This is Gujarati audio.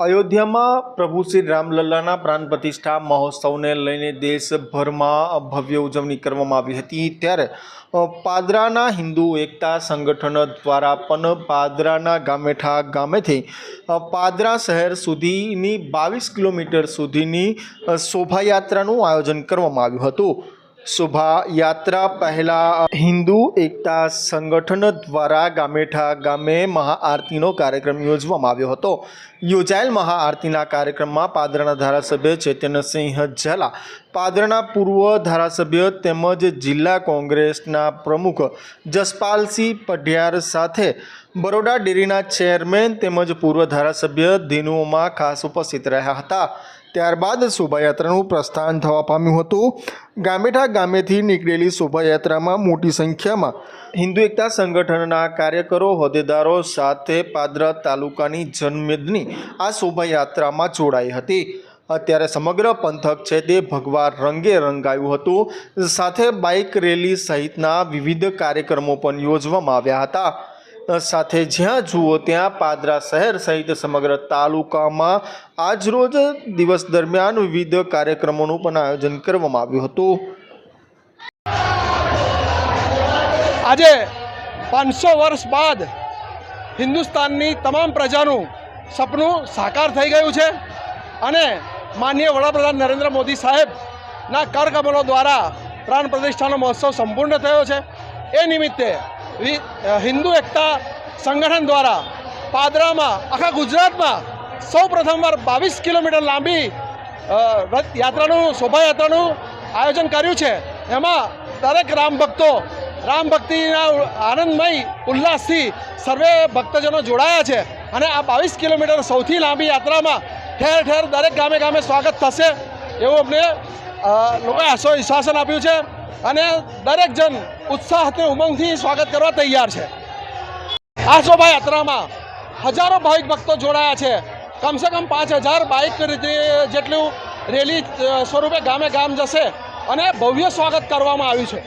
અયોધ્યામાં પ્રભુ શ્રી રામલલ્લાના પ્રાણ પ્રતિષ્ઠા મહોત્સવને લઈને દેશભરમાં ભવ્ય ઉજવણી કરવામાં આવી હતી ત્યારે પાદરાના હિન્દુ એકતા સંગઠન દ્વારા પણ પાદરાના ગામેઠા ગામેથી પાદરા શહેર સુધીની બાવીસ કિલોમીટર સુધીની શોભાયાત્રાનું આયોજન કરવામાં આવ્યું હતું. શોભાયાત્રા પહેલાં હિન્દુ એકતા સંગઠન દ્વારા ગામેઠા ગામે મહાઆરતીનો કાર્યક્રમ યોજવામાં આવ્યો હતો. યોજાયેલ મહાઆરતીના કાર્યક્રમમાં પાદરના ધારાસભ્ય ચૈતન્યસિંહ ઝાલા, પાદરના પૂર્વ ધારાસભ્ય તેમજ જિલ્લા કોંગ્રેસના પ્રમુખ જસપાલસિંહ પઢિયાર સાથે બરોડા ડેરીના ચેરમેન તેમજ પૂર્વ ધારાસભ્ય દિનુઓમાં ખાસ ઉપસ્થિત રહ્યા હતા. ત્યારબાદ શોભાયાત્રાનું પ્રસ્થાન થવા પામ્યું હતું. ગામેઠા ગામેથી નીકળેલી શોભાયાત્રામાં મોટી સંખ્યામાં હિન્દુ એકતા સંગઠનના કાર્યકરો, હોદ્દેદારો સાથે પાદરા તાલુકાની જનમેદની આ શોભાયાત્રામાં જોડાઈ હતી. અત્યારે સમગ્ર પંથક છે તે ભગવા રંગે રંગાયું હતું. સાથે બાઇક રેલી સહિતના વિવિધ કાર્યક્રમો પણ યોજવામાં આવ્યા હતા. સાથે જ્યાં જુઓ ત્યાં પાદરા શહેર સહિત સમગ્ર તાલુકામાં આજરોજ દિવસ દરમિયાન વિવિધ કાર્યક્રમોનું પણ આયોજન કરવામાં આવ્યું હતું. આજે પાંચસો વર્ષ બાદ હિન્દુસ્તાનની તમામ પ્રજાનું સપનું સાકાર થઈ ગયું છે અને માનનીય વડાપ્રધાન નરેન્દ્ર મોદી સાહેબના કરકમલો દ્વારા પ્રાણ પ્રતિષ્ઠાનો મહોત્સવ સંપૂર્ણ થયો છે. એ નિમિત્તે હિન્દુ એકતા સંગઠન દ્વારા પાદરામાં આખા ગુજરાતમાં સૌ પ્રથમવાર બાવીસ કિલોમીટર લાંબી યાત્રાનું શોભાયાત્રાનું આયોજન કર્યું છે એમાં દરેક રામ ભક્તો રામ ભક્તિના આનંદમય ઉલ્લાસથી સર્વે ભક્તજનો જોડાયા છે અને આ બાવીસ કિલોમીટર સૌથી લાંબી યાત્રામાં ઠેર ઠેર દરેક ગામે ગામે સ્વાગત થશે એવું અમને લોકોએ આશો વિશ્વાસન આપ્યું છે અને દરેક જન ઉત્સાહ અને ઉમંગથી સ્વાગત કરવા તૈયાર છે. આ શોભાયાત્રામાં હજારો ભાવિક ભક્તો જોડાયા છે. કમસે કમ પાંચ હજાર બાઇક જેટલું રેલી સ્વરૂપે ગામે ગામ જશે અને ભવ્ય સ્વાગત કરવામાં આવ્યું છે.